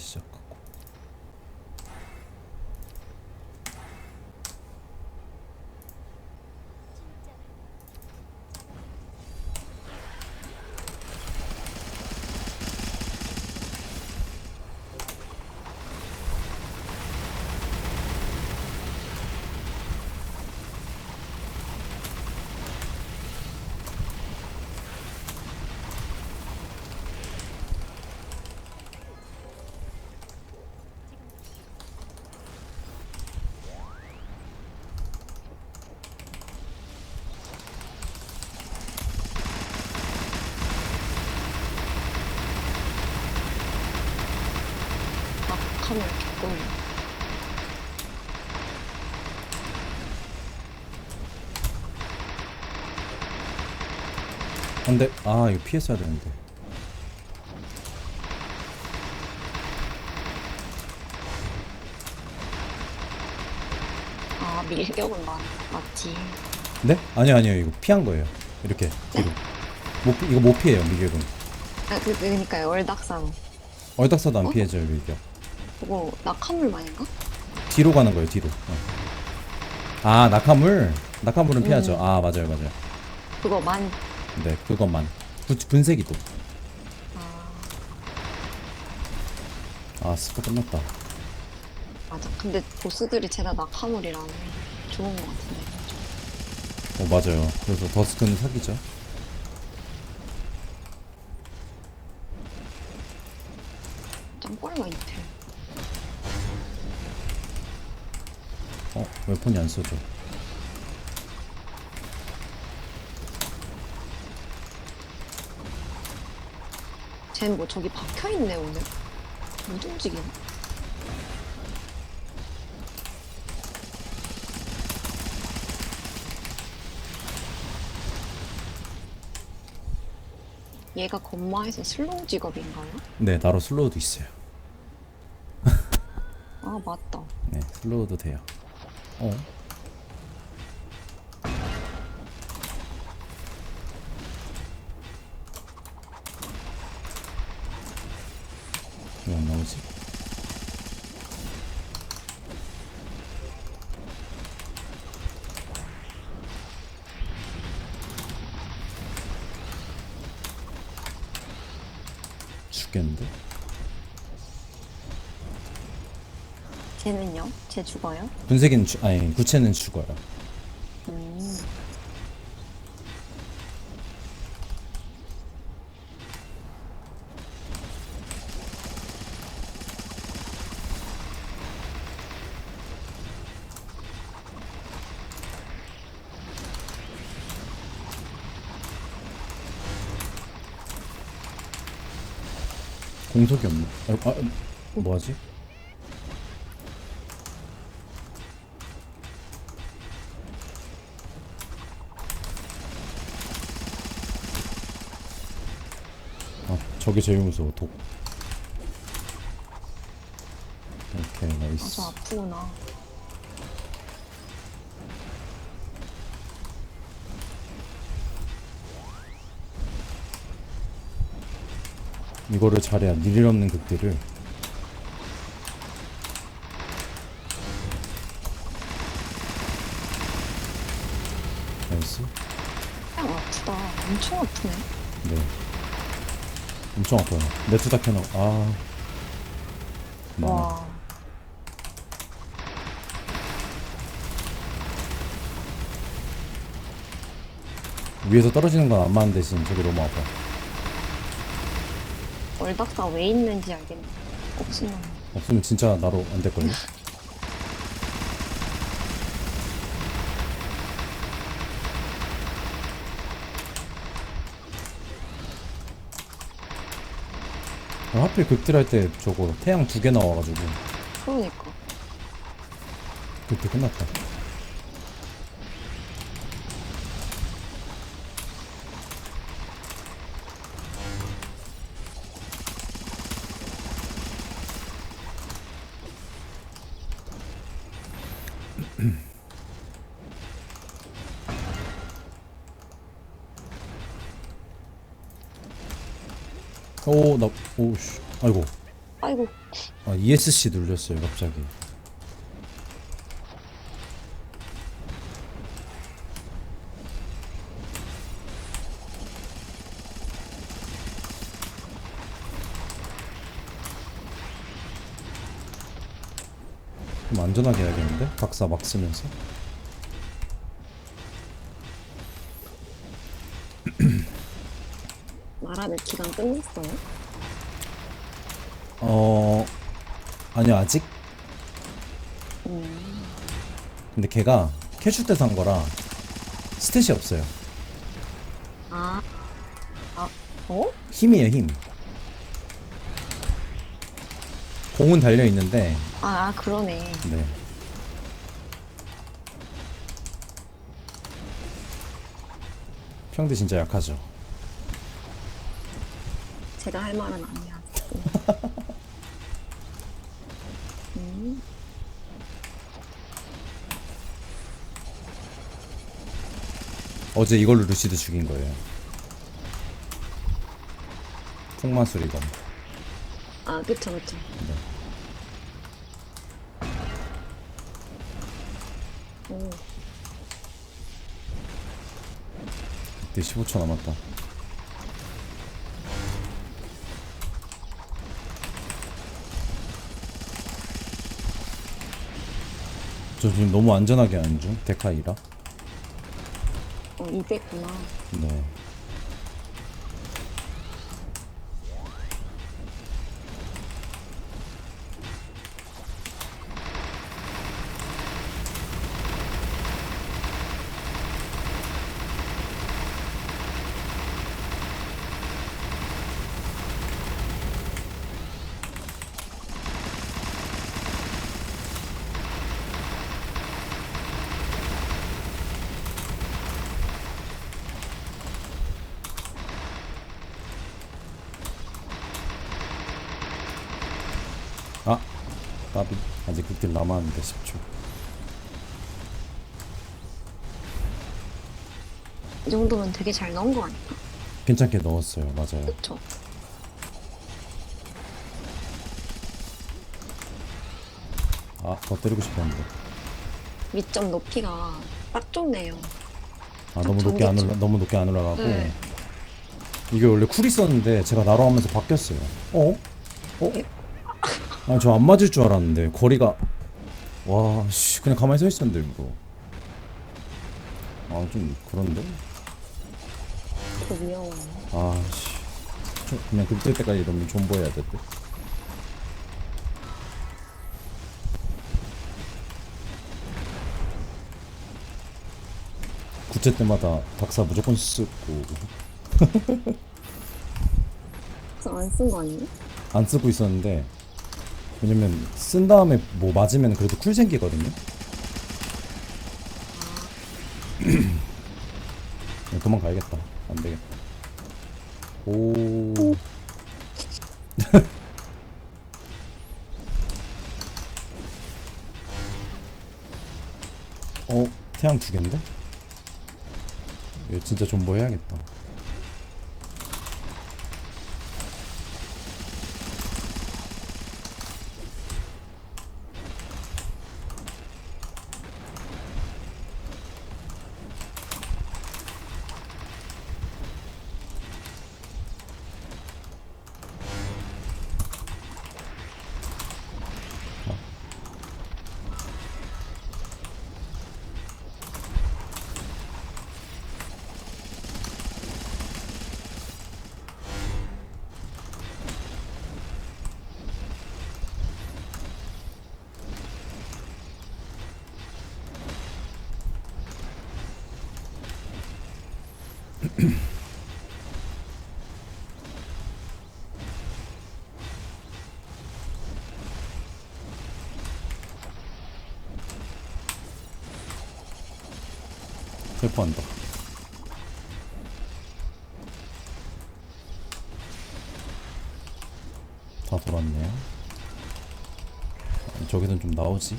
시 낙하면 조금 안돼. 아 이거 피했어야 되는데. 아 밀격은 맞, 맞지. 네? 아니요 아니요. 이거 피한 거예요. 이렇게 뒤로. 못, 피- 이거 못 피해요 밀격은 아 그, 그러니까요. 월닭상 얼닥사도 안 어? 피해져요 밀격 그거 낙하물 마인가? 뒤로 가는 거예요 뒤로. 어. 아 낙하물? 낙하물은 피하죠. 음. 아 맞아요 맞아요. 그거 만? 네 그것만. 분- 분쇄기도 아, 아 스포 끝났다. 맞아. 근데 보스들이 죄다 낙하물이라면 좋은 것 같은데. 어 맞아요. 그래서 더스크는 사기죠. 이틀 어 웨폰이 안 써져 쟤는 뭐 저기 박혀있네 오늘. 못 움직이네 얘가 건마에서 슬로우 직업인가요? 네 나로 슬로우도 있어요. 아 맞다. 네 슬로우도 돼요 어 왜안 나오지? 죽겠는데? 쟤는요? 쟤 죽어요? 분쇄기는 죽 아니 구체는 죽어요. 음. 공속이 없네. 아, 아 뭐하지? 저게 제일 무서워 독. 오케이 나이스. 아주 아프구나. 이거를 잘해야 일 없는 극딜을. 나이스. 그냥 아프다. 엄청 아프네. 네 엄청 아파요. 네트 다 켜놓 아. 많아. 와. 위에서 떨어지는 건 안 맞는 대신 저게 너무 아파. 월박사 왜 있는지 알겠네. 없으면. 없으면 진짜 나로 안 될걸요? 하필 극딜 할 때 저거 태양 두 개 나와가지고. 그러니까. 그때 끝났다 오, 나, 오, 씨. 아이고. 아이고 아 ESC 눌렸어요 갑자기 좀 안전하게 해야겠는데? 박사 막 쓰면서 말하는 기간 끝났어요? 어... 아니요 아직 음. 근데 걔가 캐슈 때 산 거라 스탯이 없어요 아. 아. 어? 힘이에요 힘 공은 달려 있는데 아, 아 그러네. 네 평대 진짜 약하죠 제가 할 말은 아니야. 음. 어제 이걸로 루시드 죽인 거예요 풍마술이건 아 그쵸 그쵸. 오. 그때 15초 남았다 저 지금 너무 안전하게 하는 중 데카이라 어 200구나. 네 아 까비 아직 극딜 남았는데 10초 이 정도면 되게 잘 넣은 거 아니야? 괜찮게 넣었어요 맞아요 그쵸. 아더 때리고 싶었는데 위점 높이가 딱 좋네요. 아 너무 높게 안 올라 너무 높게 안 올라가고 네. 이게 원래 쿨 있었는데 제가 날아가면서 바뀌었어요. 어? 어? 아 저 안 맞을 줄 알았는데 거리가 와씨 그냥 가만히 서 있었는데 이거 아 좀 그런데 더 위험하네. 아씨 그냥 그때 때까지 이러면 존버해야 돼. 또. 구체 때마다 박사 무조건 쓰고 그래서 안쓴 거 아니에요? 안 쓰고 있었는데 왜냐면 쓴 다음에 뭐 맞으면 그래도 쿨 생기거든요. 그만 가야겠다. 안 되겠다. 오. 어 태양 두 개인데? 이거 진짜 존버 해야겠다. 대포한다. 다 돌았네요. 아, 저기는 좀 나오지.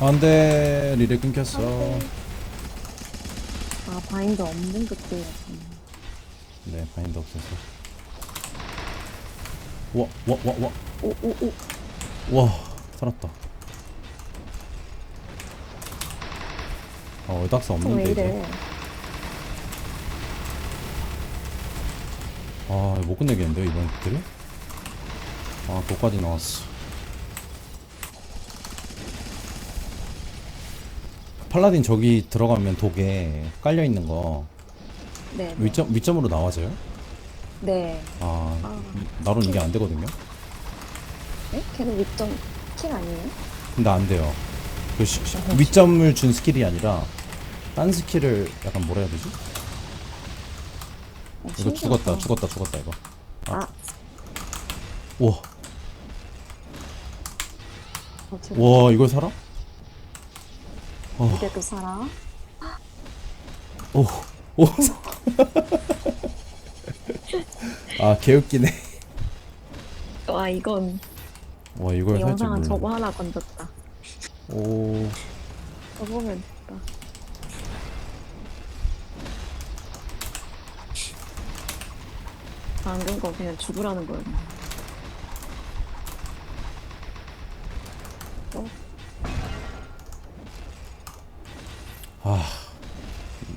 어, 안돼 리레 끊겼어 아 바인드 없는 그때였구나. 네 바인드 없어서 와 와 와와와 오오오. 살았다 어 의닥스 왜 없는데 이제 이래? 아못 끝내겠는데요 이번 것들이 아 도까지 나왔어 팔라딘 저기 들어가면 독에 깔려 있는 거 네. 네. 위점, 위점으로 나와져요? 네. 아 아. 나로는 이게 안 되거든요 네? 걔는 윗점 킬 아니에요? 근데 안 돼요 그 시, 시- 위점을 준 스킬이 아니라 딴 스킬을 약간 뭐라 해야 되지? 어, 이거 죽었다 신기하다. 죽었다 죽었다 이거 아, 우와 어, 제가 와 이걸 살아? 어, 이래도 살아? 오, 오. 아 개웃기네 와 이건 와 이걸 살줄 영상은 저거 하나 건졌다. 오 저거면 됐다. 방금 거 그냥 죽으라는 거였네.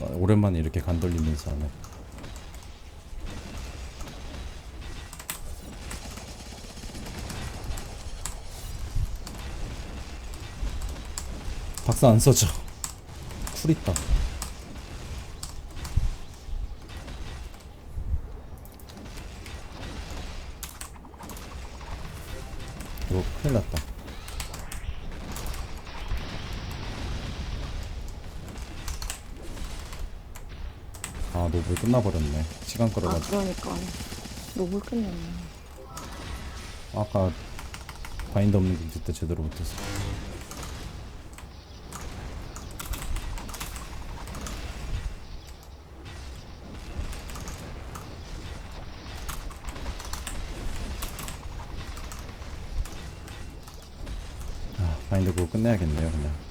오랜만에 이렇게 간 돌리면서 하네. 박스 안 써져. 쿨 있다. 아, 노블 끝나버렸네. 시간 아 끌어가지고. 그러니까 노블 끝냈네. 아까 바인드 없는 게 그때 제대로 못했어. 아, 바인드 그거 끝내야겠네요, 그냥.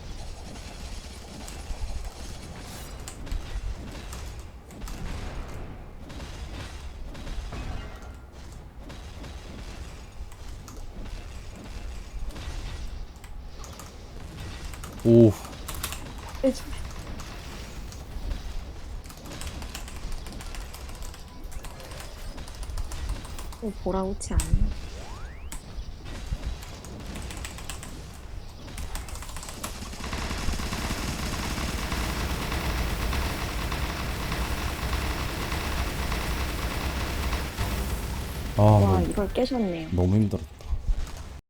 어, 보라우치 아니야? 아, 와 뭐, 이걸 깨셨네요. 너무 힘들었다.